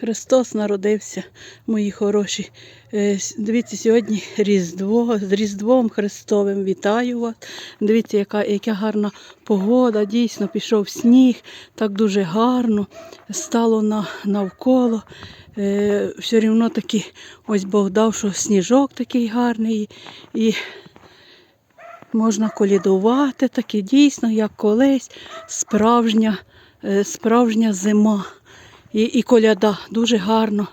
Христос народився, мої хороші. Е, Дивіться, сьогодні Різдво, з Різдвом Христовим вітаю вас. Дивіться, яка, яка гарна погода. Дійсно, пішов сніг, так дуже гарно. Стало на, навколо. Е, все рівно таки, ось Бог дав, що сніжок такий гарний. І можна колідувати, таки дійсно, як колись, справжня, е, справжня зима. І, і коляда дуже гарно.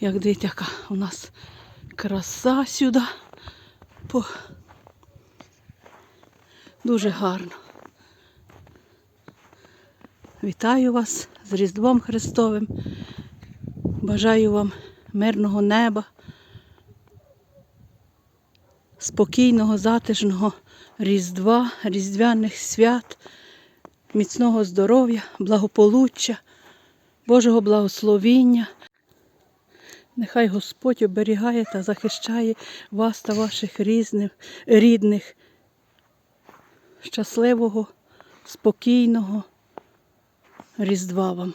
Як дивіться, яка у нас краса сюди. По... Дуже гарно. Вітаю вас з Різдвом Христовим. Бажаю вам мирного неба, спокійного, затишного Різдва, Різдвяних свят, міцного здоров'я, благополуччя. Божого благословіння. Нехай Господь оберігає та захищає вас та ваших різних, рідних. Щасливого, спокійного Різдва вам.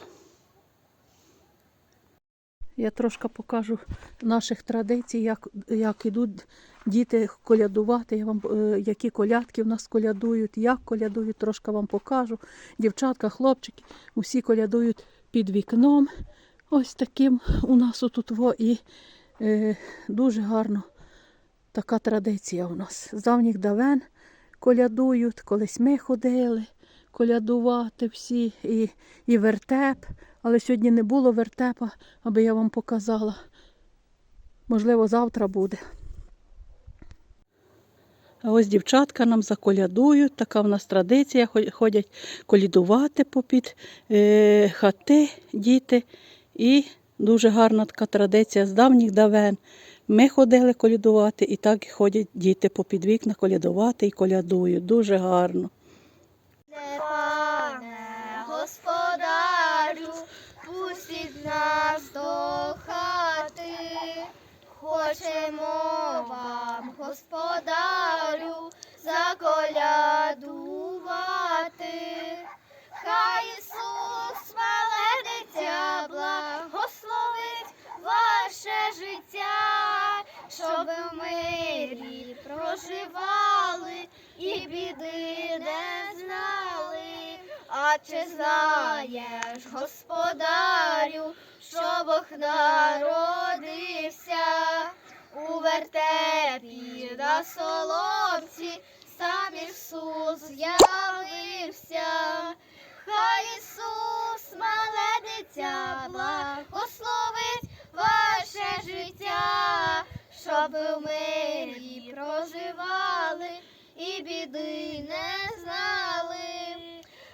Я трошки покажу наших традицій, як, як ідуть діти колядувати, я вам, е, які колядки в нас колядують, як колядують, трошки вам покажу. Дівчатка, хлопчики, усі колядують під вікном. Ось таким у нас отут і е, дуже гарно така традиція у нас. З давніх давен колядують, колись ми ходили колядувати всі, і, і вертеп. Але сьогодні не було вертепа, аби я вам показала. Можливо, завтра буде. Ось дівчатка нам заколядують, така в нас традиція, ходять колядувати попід е, хати діти. І дуже гарна така традиція з давніх давен. Ми ходили колядувати, і так ходять діти попід вікна колядувати і колядують. Дуже гарно. Біди не знали. А чи знаєш, господарю, що Бог народився у вертепі на соломці, сам Ісус з'явився. Хай Ісус, мале дитя, благословить ваше життя, щоб в мирі проживали і біди не знали.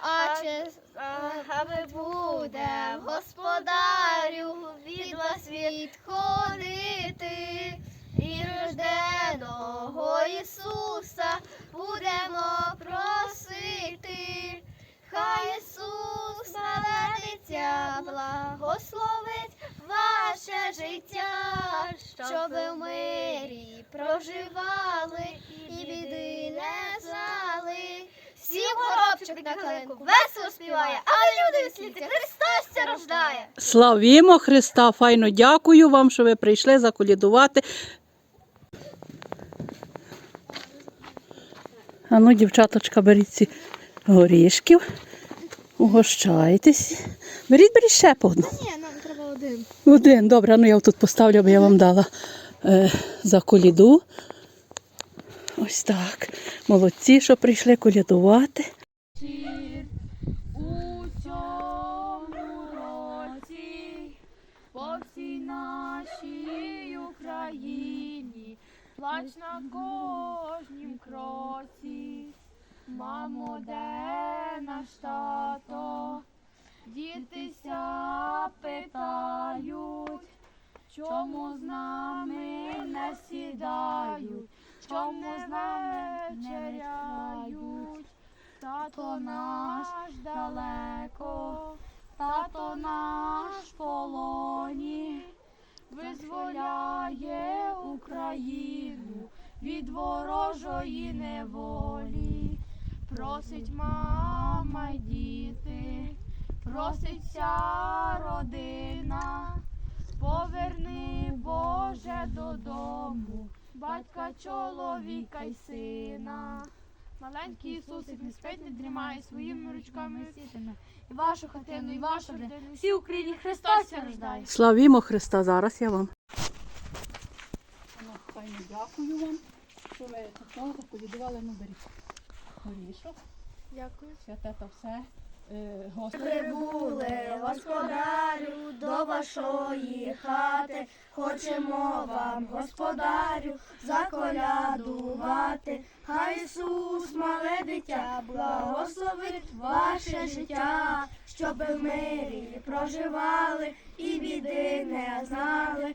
А чи аби буде господарю від вас відходити, і рожденого Ісуса будемо калинку весело співає, але люди слідця Христос ся рождає. Славімо Христа! Файно дякую вам, що ви прийшли заколядувати. А ну, дівчаточка, беріть ці горішків, угощайтесь. Беріть, беріть ще по одну. Ні, нам треба один. Один, добре, ну я тут поставлю, бо я вам дала е, за коліду. Ось так. Молодці, що прийшли колядувати. У цьому році по всій нашій Україні плач на кожнім кроці. Мамо, де наш тато? Дітися питають, чому з нами не сідають, чому з нами не вечеряють. Тато наш далеко, тато наш в полоні, визволяє Україну від ворожої неволі. Просить мама й діти, просить вся родина, Боже додому, батька, чоловіка й сина. Маленький Ісусик не спить, не дрімає своїми ручками сітиме. І вашу хатину, і вашу родину, всі Україні Христос рождає. Славімо Христа, зараз я вам. Файно дякую вам, що ви такого заповідували на беріг. Горішок, Дякую. святе та все. Е. Прибули, господарю, до вашої хати, хочемо вам, господарю, заколядувати. Хай Ісус, мале дитя, благословить ваше життя, щоб в мирі проживали і біди не знали.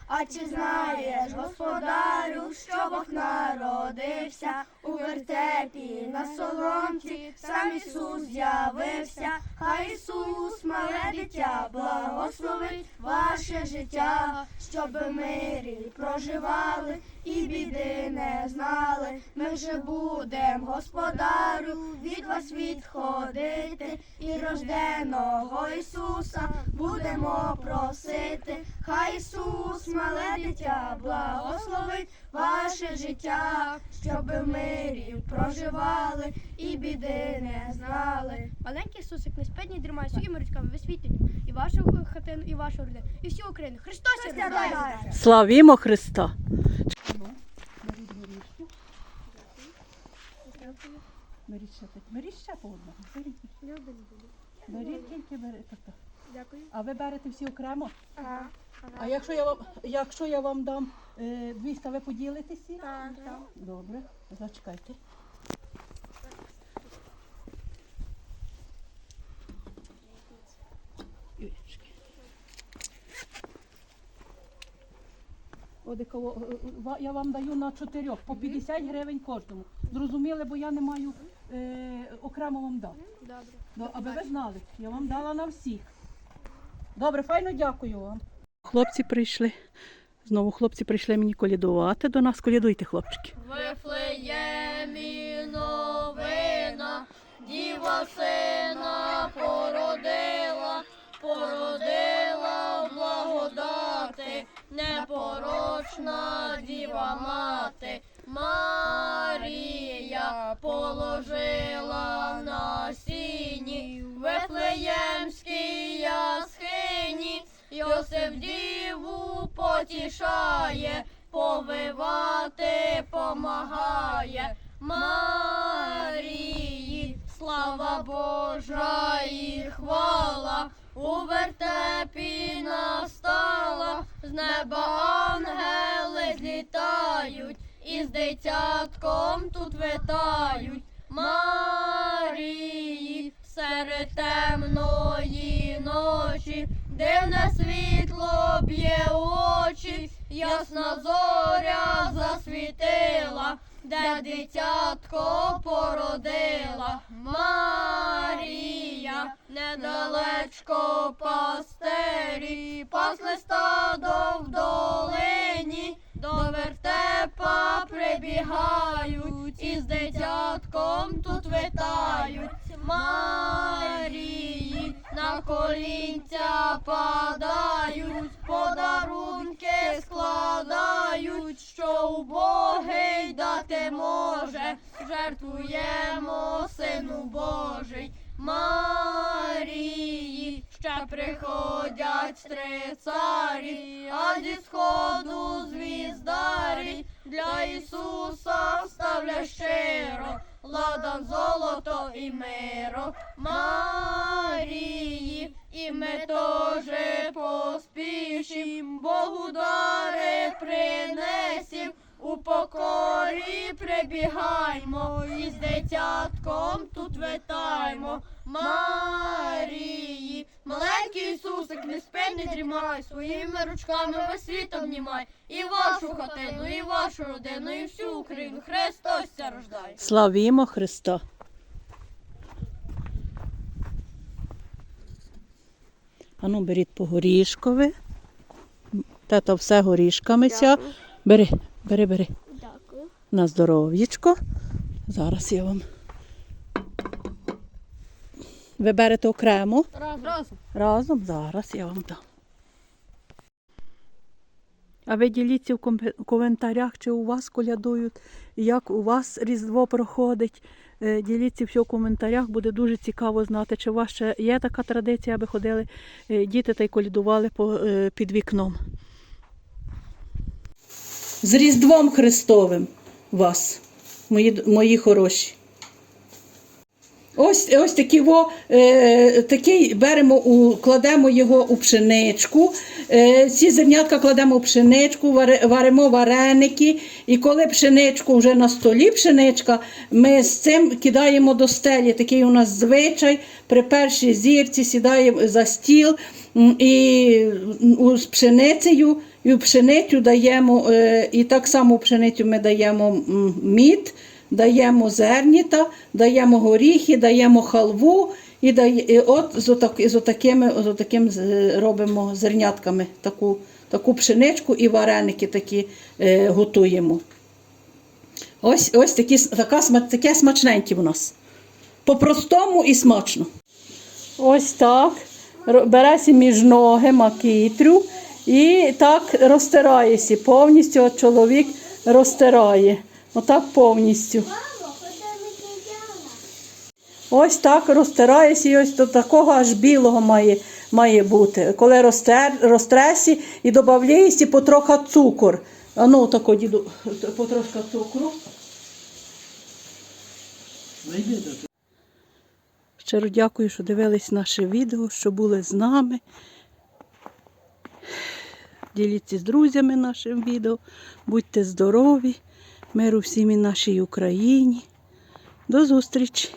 А чи знаєш, господарю, що Бог народився у вертепі на соломці, сам Ісус з'явився, хай Ісус, мале дитя, благословить ваше життя, щоб мирі проживали і біди не знали. Ми вже будем, господарю, від вас відходити, і рожденого Ісуса будемо просити. Хай Ісус, мале дитя, благословить ваше життя, щоб в мирі проживали і біди не знали. Маленький Ісусик не спить, не дрімає своїми ручками висвітлює і вашу хатину, і вашу родину, і всю Україну. Христос ся рождає! Славімо Христа. Беріть. Беріть ще. Беріть по одному. Беріть. Беріть тільки берете. Дякую. А ви берете всі окремо? Ага. А якщо я вам, якщо я вам дам е, 200, ви поділитеся? Так, так. Добре, зачекайте. Одиково, е, я вам даю на чотирьох, по 50 гривень кожному. Зрозуміли, бо я не маю е, окремо вам дати. Добре. Ну, аби ви знали, я вам дала на всіх. Добре, файно дякую вам. Хлопці прийшли. Знову хлопці прийшли мені колядувати до нас. Колядуйте, хлопчики. Вифлеємі новина, діва сина породила, породила в благодати, непорочна діва мати. Марія положила на сіні Вифлеємській яскині, Йосиф діву потішає, повивати помагає. Марії, слава Божа і хвала, у вертепі настала, з неба ангели злітають, і з дитятком тут витають. Марії, серед темної ночі, дивне світло б'є очі, ясна зоря засвітила, де дитятко породила. Марія, недалечко пастері, пасли стадо в прибігають, і з дитятком тут витають. Марії на колінця падають, подарунки складають, що убогий дати може, жертвуємо сину Божий. Марії ще приходять три царі, а зі сходу звіздарі для Ісуса вставля щиро, ладан золото і миро. Марії, і ми теж поспішім, Богу дари принесім. У покорі прибігаймо, і з дитятком тут витаймо. Марії, маленький Ісусик, не спи, не дрімай, своїми ручками весь світ обнімай. І вашу хатину, і вашу родину, і всю Україну. Христос ся рождає. Славімо Христа. Ану, беріть по горішкові. Тато все горішками ся. Бери, бери, бери. Дякую. На здоров'ячко. Зараз я вам. Ви берете окремо. Разом. Разом зараз я вам дам. А ви діліться в коментарях, чи у вас колядують, як у вас Різдво проходить. Е, Діліться все в коментарях, буде дуже цікаво знати, чи у вас ще є така традиція, аби ходили е, діти та й колядували е, під вікном. З Різдвом Христовим вас, мої, мої хороші. Ось, ось такі во, е, такий беремо, у, кладемо його у пшеничку. Е, ці зернятка кладемо у пшеничку, варимо вареники. І коли пшеничку вже на столі пшеничка, ми з цим кидаємо до стелі. Такий у нас звичай. При першій зірці сідаємо за стіл і з пшеницею. І пшеницю даємо, е, і так само пшеницю ми даємо мід, даємо зерніта, даємо горіхи, даємо халву і, дає, і от з, отак, з, отакими, з отаким робимо зернятками таку, таку пшеничку і вареники такі е, готуємо. Ось, ось такі, така, таке смачненьке в нас. По-простому і смачно. Ось так. Береся між ноги макітрю і так розтираєся. Повністю от чоловік розтирає. Отак повністю. Ось так розтираєся і ось до такого аж білого має, має бути. Коли розтресі і додаєшся потроха цукор. А ну тако, діду, потрошка цукру. Щиро дякую, що дивились наше відео, що були з нами. Діліться з друзями нашим відео. Будьте здорові, миру всім і нашій Україні. До зустрічі!